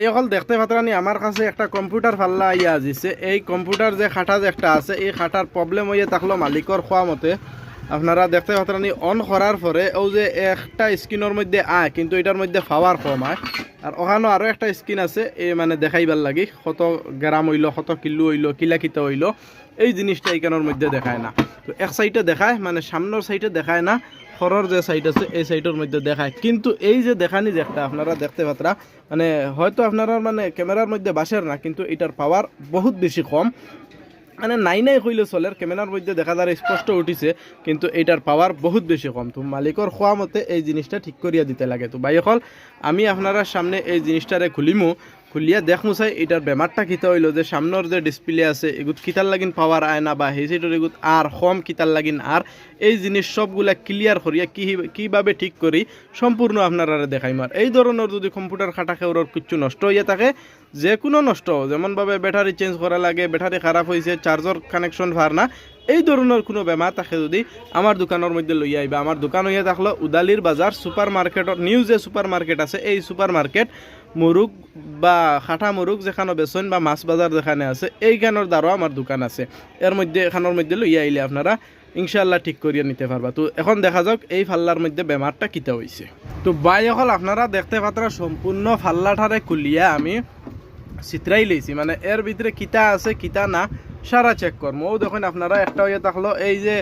এখন দেখতে পাত্রানি আমার কাছে একটা কম্পিউটার ফাল্লা আইয়া আজিছে এই কম্পিউটার যে খাটা যে একটা আছে, এই খাটার প্রবলেম হইয়া থাকল মালিকর খোয়া মতে আপনারা দেখতে পাত্রানি অন করার পরে ও যে একটা স্ক্রিনের মধ্যে আয়, কিন্তু এটার মধ্যে পাওয়ার কম আয়। আর ওখানে আরও একটা স্ক্রিন আছে এই মানে দেখাইবার লাগি, কত গ্রাম হইল, কত কিলো হইল কিলা কিতা হইল, এই জিনিসটা এইখানের মধ্যে দেখায় না। তো এক সাইডে দেখায় মানে সামনের সাইডে দেখায় না খরর যে সাইড আছে, এই সাইডের মধ্যে দেখায়। কিন্তু এই যে দেখানি যে একটা, আপনারা দেখতে পাত্রা মানে হয়তো আপনারা মানে ক্যামেরার মধ্যে বাসের না, কিন্তু এটার পাওয়ার বহুত বেশি কম। মানে নাই নাই কইলে চলে ক্যামেরার মধ্যে দেখা যায় স্পষ্ট উঠিছে, কিন্তু এটার পাওয়ার বহুত বেশি কম। তো মালিকর খোয়া মতে এই জিনিসটা ঠিক করিয়া দিতে লাগে। তো ভাই আমি আপনারা সামনে এই জিনিসটারে খুলিমু। খুলিয়া দেখমু চাই এটার বেমারটা কিতা হইল যে সামনের যে ডিসপ্লে আছে, এগুত কিতার লাগিন পাওয়ার আয় না বা সেই এগুত আর কম কিতার লাগিন আর এই জিনিস সবগুলা ক্লিয়ার করিয়া কি কীভাবে ঠিক করি সম্পূর্ণ আপনারা দেখাইম আর এই ধরনের যদি কম্পিউটার খাটা খেউরর কিচ্ছু নষ্ট হইয়া থাকে যে কোনো নষ্ট যেমনভাবে ব্যাটারি চেঞ্জ করা লাগে ব্যাটারি খারাপ হয়েছে চার্জর কানেকশন ভার না, এই ধরনের কোনো বেমার থাকে যদি আমার দোকানের মধ্যে লইয়া আইবা আমার দোকান হইয়া থাকল উদালির বাজার সুপার মার্কেটর নিউ যে সুপার মার্কেট আছে, এই সুপার মার্কেট মুরুগ বা খাটা মুরুগ যেখানে বেচন বা মাছ বাজার যেখানে আছে এইখানের দ্বারাও আমার দোকান আছে। এর মধ্যে এখানের মধ্যে লইয়া আইলে আপনারা ইনশাল্লাহ ঠিক করিয়া নিতে পারবা। তো এখন দেখা যাক এই ফাল্লার মধ্যে বেমারটা কিতা হয়েছে তো বাই এখন আপনারা দেখতে পাত্রা সম্পূর্ণ ফাল্লাটারে খুলিয়া আমি চিত্রাই লইছি মানে এর ভিতরে কিতা আছে, কিতা না, সারা চেক করব। দেখুন, আপনারা একটা হয়ে থাকল এই যে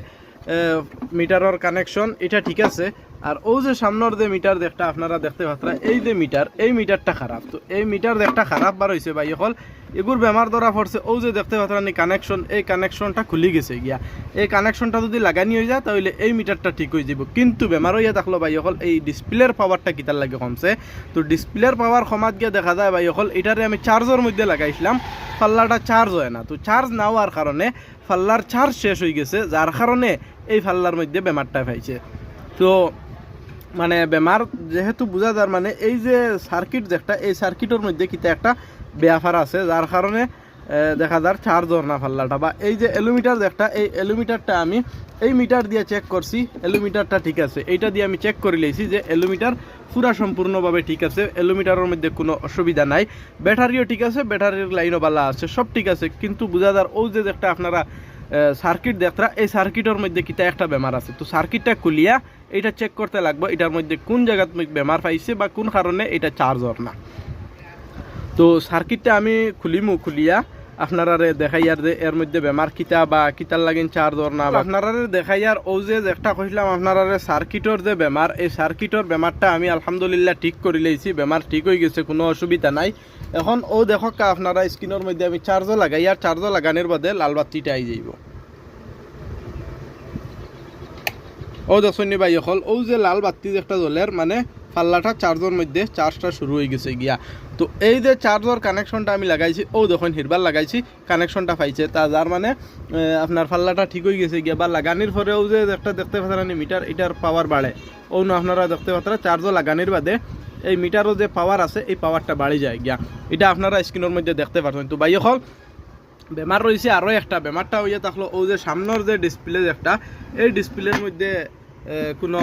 মিটারের কানেকশন এটা ঠিক আছে। আর ও যে সামনের যে মিটার দেখটা আপনারা দেখতে পাত্রা এই যে মিটার, এই মিটারটা খারাপ। তো এই মিটার দেখটা খারাপ বার হয়েছে ভাই হল এগুর বেমার ধরা পড়ছে। ও যে দেখতে পাত্রা নি কানেকশন এই কানেকশনটা খুলি গেছে গিয়া। এই কানেকশনটা যদি লাগানি হয়ে যায়, তাহলে এই মিটারটা ঠিক হয়ে যাব কিন্তু বেমার হইয়া থাকল ভাই হল এই ডিসপ্লের পাওয়ারটা কিতার লাগে কমছে। তো ডিসপ্লের পাওয়ার সমাজ গিয়ে দেখা যায় ভাই হল এটারে আমি চার্জের মধ্যে লাগাইছিলাম, ফাল্লাটা চার্জ হয় না। তো চার্জ না হওয়ার কারণে ফাল্লার চার্জ শেষ হয়ে গেছে, যার কারণে এই ফাল্লার মধ্যে বেমারটা পাইছে। তো মানে বেমার যেহেতু বোঝা যার মানে এই যে সার্কিট যেটা এই সার্কিটের মধ্যে কিতা একটা বেয়াফার আছে, যার কারণে দেখা যার চার্জর না ফাল্লাটা। বা এই যে এলোমিটার যেটা এই এলোমিটারটা আমি এই মিটার দিয়ে চেক করছি, এলোমিটারটা ঠিক আছে। এইটা দিয়ে আমি চেক করে লিয়েছি যে এলোমিটার পুরা সম্পূর্ণভাবে ঠিক আছে, এলোমিটারের মধ্যে কোনো অসুবিধা নাই। ব্যাটারিও ঠিক আছে, ব্যাটারির লাইনও বালা আছে, সব ঠিক আছে। কিন্তু বোঝা যার ও যে একটা আপনারা সার্কিট দেখরা এই সার্কিটের মধ্যে কিতা একটা বেমার আছে। তো সার্কিটটা খুলিয়া এটা চেক করতে লাগবে, এটার মধ্যে কোন জায়গাত বেমার পাইছে বা কোন কারণে এটা চার্জর না। তো সার্কিটটা আমি খুলিমু, খুলিয়া আপনারা দেখাইয়ার যে এর মধ্যে বেমার কিতা বা কিতার লাগিন চার্জর না বা আপনারা দেখাইয়ার ও যে একটা কইলাম আপনারা সার্কিটর যে বেমার, এই সার্কিটর বেমারটা আমি আলহামদুলিল্লাহ ঠিক করে লইছি, বেমার ঠিক হয়ে গেছে, কোনো অসুবিধা নাই। এখন ও দেখো কা, আপনারা স্ক্রিনের মধ্যে আমি চার্জও লাগাই, আর চার্জও লাগানোর বাদে লাল বাতিটা আই যাইব। ও দেখুন ভাই হল ও যে লাল বাতি যে একটা জলের মানে পাল্লাটা চার্জের মধ্যে চার্জটা শুরু হয়ে গেছে গিয়া। তো এই যে চার্জর কানেকশনটা আমি লাগাইছি, ও দেখুন হিরবার লাগাইছি কানেকশনটা পাইছে। তা যার মানে আপনার পাল্লাটা ঠিক হয়ে গেছে গিয়া বা লাগানির পরেও যে একটা দেখতে পাচ্ছেন মিটার এটার পাওয়ার বাড়ে ও না, আপনারা দেখতে পাচ্ছেন চার্জও লাগানির বাদে এই মিটারও যে পাওয়ার আছে, এই পাওয়ারটা বাড়ি যায় গিয়া। এটা আপনারা স্ক্রিনের মধ্যে দেখতে পাচ্ছেন। তো ভাই হল বেমার রয়েছে আরও একটা। বেমারটা হইয়া থাকল ও যে সামনের যে ডিসপ্লে একটা, এই ডিসপ্লের মধ্যে কোনো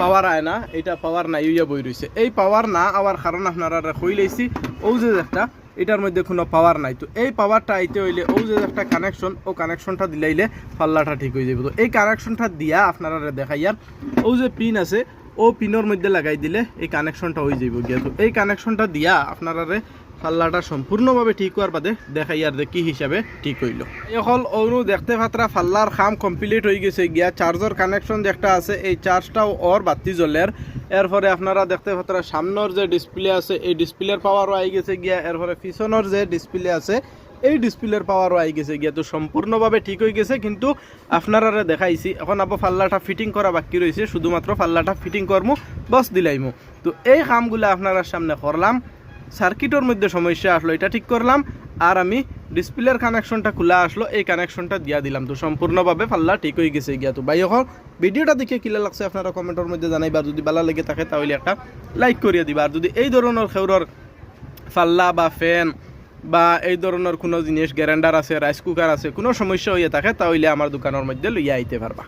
পাওয়ার আয় না, এটা পাওয়ার না ইউয়া বই রয়েছে এই পাওয়ার না আবার কারণ আপনারা কই লাইছি ও যে একটা, এটার মধ্যে কোনো পাওয়ার নাই। তো এই পাওয়ারটা আইতে হইলে ও যে একটা কানেকশন ও কানেকশনটা দিলাইলে পাল্লাটা ঠিক হয়ে যাবে তো এই কানেকশনটা দিয়া আপনারা দেখাইয়ার ও যে পিন আছে ও পিনের মধ্যে লাগাই দিলে এই কানেকশনটা হয়ে যাইব গিয়া। তো এই কানেকশনটা দিয়া আপনারা পাল্লাটা সম্পূর্ণভাবে ঠিক হওয়ার বাদে দেখাই আর কি হিসাবে ঠিক হইল। এখন অনু দেখতে পাত্রা পাল্লার খাম কমপ্লিট হয়ে গেছে গিয়া। চার্জর কানেকশন যে একটা আছে, এই চার্জটাও ওর বাতি জ্বলের। এরপরে আপনারা দেখতে পাত্রা সামনের যে ডিসপ্লে আছে, এই ডিসপ্লের পাওয়ারও আই গেছে গিয়া। এরপরে পিছনের যে ডিসপ্লে আছে এই ডিসপ্লের পাওয়ারও আই গেছে গিয়া, তো সম্পূর্ণভাবে ঠিক হয়ে গেছে, কিন্তু আপনারা দেখাইছি, এখন আবার পাল্লাটা ফিটিং করা বাকি রয়েছে শুধুমাত্র পাল্লাটা ফিটিং করমু, বস দিলাইমু। তো এই কামগুলো আপনারা সামনে করলাম সার্কিটের মধ্যে সমস্যা আসলো, এটা ঠিক করলাম, আর আমি ডিসপ্লের কানেকশনটা খোলা আসলো, এই কানেকশনটা দিয়া দিলাম। তো সম্পূর্ণভাবে পাল্লা ঠিক হয়ে গেছে গিয়া। তো ভাই এখন ভিডিওটা দেখে কিলা লাগছে আপনারা কমেন্টের মধ্যে জানাইবা, যদি ভালো লেগে থাকে তাহলে একটা লাইক করিয়ে দিবা। আর যদি এই ধরনের খেউরর ফাল্লা বা ফ্যান বা এই ধরনের কোনো জিনিস গ্যারেন্ডার আছে রাইস কুকার আছে, কোনো সমস্যা হয়ে থাকে, তাহলে আমার দোকানের মধ্যে লইয়া আইতে পারবা।